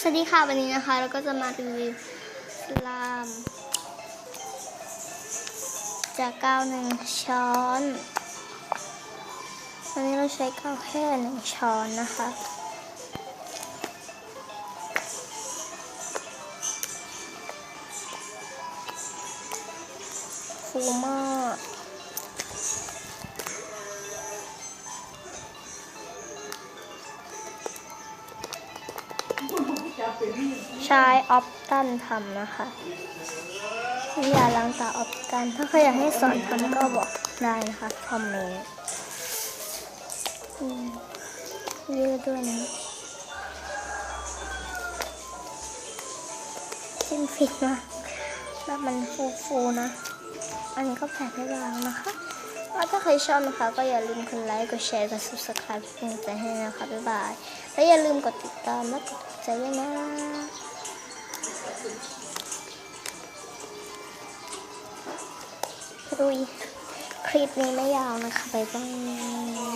สวัสดีค่ะวันนี้นะคะเราก็จะมารีวิวสลาม จากกาวหนึ่งช้อนวันนี้เราใช้กาวแค่หนึ่งช้อนนะคะฟูมาก ใช้ออปตันทำนะคะน้ำยาล้างตาออปตัน ถ้าใครอยากให้สอนทำก็บอกได้นะคะคอมเมนต์เยอะด้วยนะสิ้นฟิตมากแบบมันฟูๆนะ อันนี้ก็แผ่ไม่บางนะคะถ้าใครชอบนะคะ ก็อย่าลืมกดไลค์ กดแชร์ กด subscribe เป็นกำลังใจให้นะคะ บ๊ายบาย และอย่าลืมกดติดตามและกด ถูกใจด้วยนะรุยคลิปนี้ไม่ยาวนะคะบ๊ายบาย